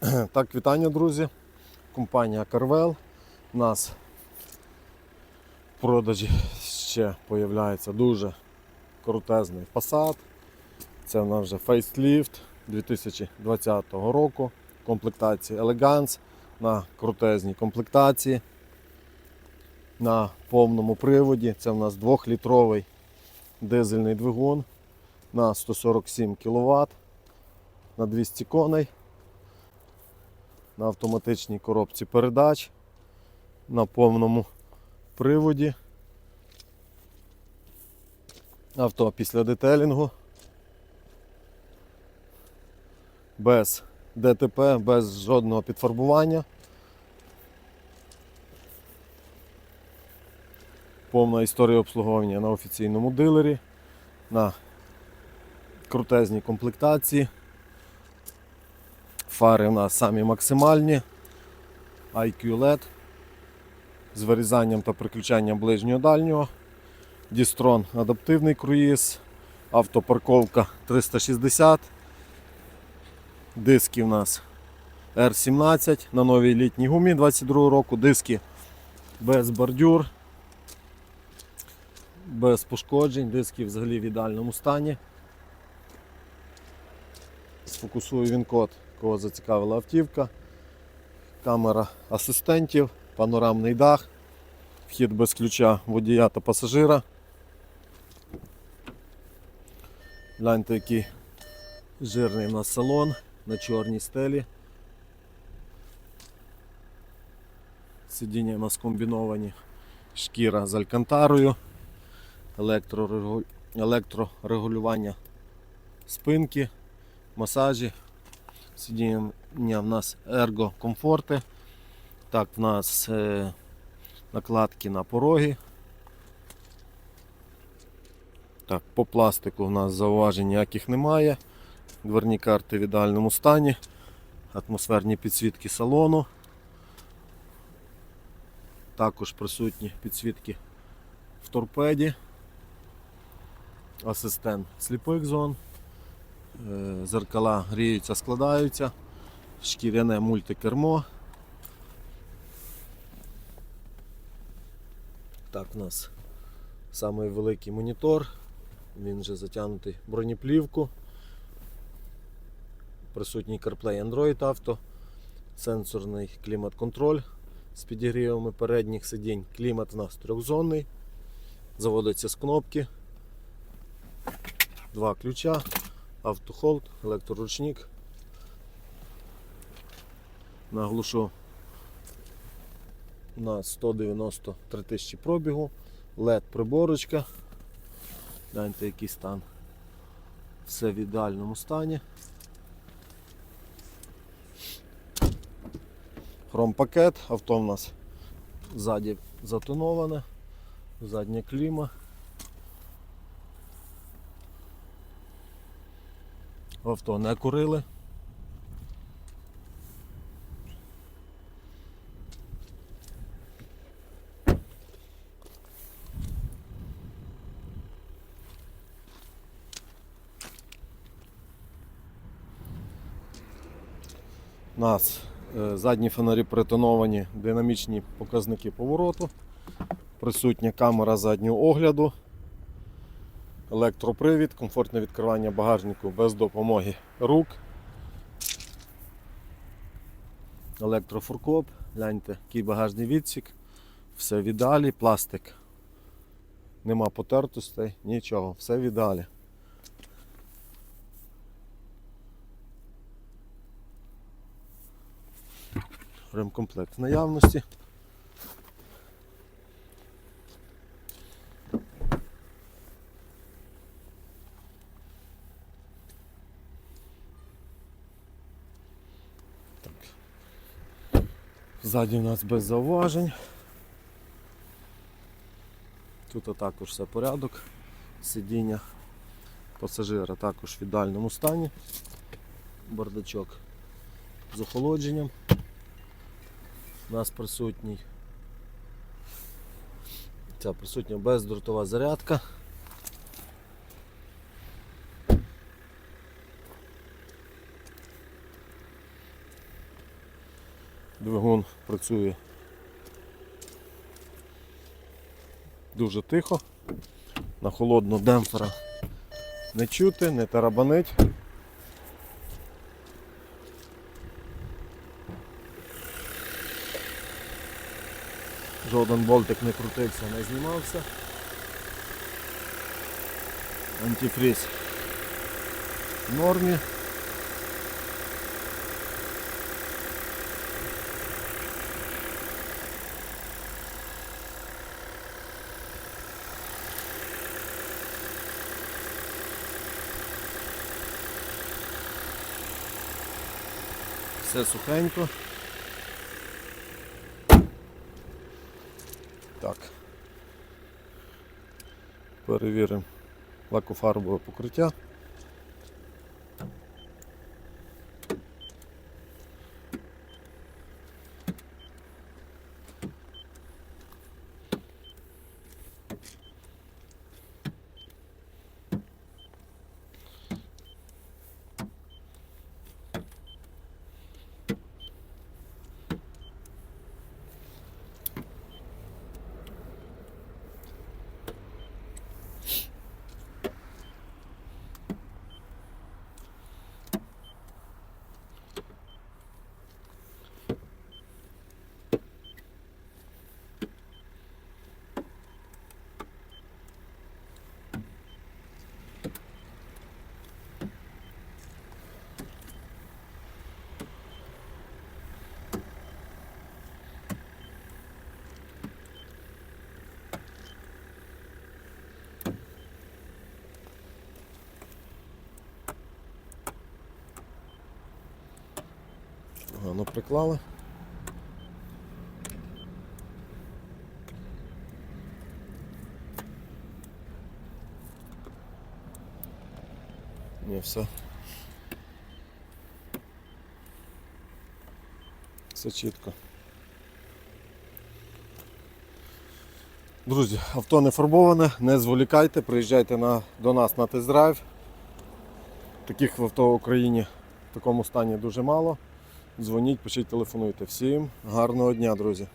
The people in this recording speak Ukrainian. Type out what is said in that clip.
Так, вітання, друзі. Компанія Carvel. У нас в продажі ще появляється дуже крутезний Passat. Це у нас вже фейсліфт 2020 року. Комплектації Elegance на крутезній комплектації. На повному приводі. Це у нас 2-літровий дизельний двигун на 147 кВт на 200 коней на автоматичній коробці передач, на повному приводі. Авто після детелінгу. Без ДТП, без жодного підфарбування. Повна історія обслуговування на офіційному дилері, на крутезній комплектації. Фари у нас самі максимальні. IQ LED з вирізанням та приключанням ближнього дальнього. Дістрон адаптивний круїз, автопарковка 360. Диски у нас R17 на новій літній гумі 22 року. Диски без бордюр, без пошкоджень, диски взагалі в ідеальному стані. Сфокусую він код, кого зацікавила автівка. Камера асистентів, панорамний дах, вхід без ключа водія та пасажира. Гляньте, який жирний у нас салон на чорній стелі. Сидіння у нас комбіновані, шкіра з алькантарою, електрорегулювання спинки масажі. Сидіння в нас ерго комфорти. Так, в нас е, накладки на пороги. Так, по пластику в нас зауважень ніяких немає. Дверні карти в ідеальному стані. Атмосферні підсвітки салону. Також присутні підсвітки в торпеді. Асистент сліпих зон. Е, Зеркала гріються, складаються, шкіряне мультикермо. Так, у нас самий великий монітор, він вже затягнутий бронеплівку. Присутній CarPlay Android Auto, сенсорний клімат-контроль з підігрівами передніх сидінь. Клімат у нас трьохзонний, заводиться з кнопки, два ключа автохолд, електроручник. Наглушу на 193 тисячі пробігу, LED приборочка. Гляньте, який стан. Все в ідеальному стані. Хромпакет, авто в нас ззаді затоноване, задня кліма. В авто не курили. У нас е, задні фонарі притоновані, динамічні показники повороту, присутня камера заднього огляду, електропривід, комфортне відкривання багажнику без допомоги рук. Електрофуркоп, гляньте, який багажний відсік, все в ідеалі, пластик. Нема потертостей, нічого, все в ідеалі. Ремкомплект в наявності. Ззаді у нас без зауважень. Тут також все порядок. Сидіння пасажира також в ідеальному стані. Бардачок з охолодженням. У нас присутній. Ця присутня бездротова зарядка. Двигун працює дуже тихо. На холодну демпфера не чути, не тарабанить. Жоден болтик не крутився, не знімався. Антифріз в нормі. Все сухенько. Так. Перевіримо лакофарбове покриття. Погано приклали. Ні, все. Все чітко. Друзі, авто не фарбоване, не зволікайте, приїжджайте на, до нас на тест-драйв. Таких авто в Україні в такому стані дуже мало. Дзвоніть, пишіть, телефонуйте. Всім гарного дня, друзі!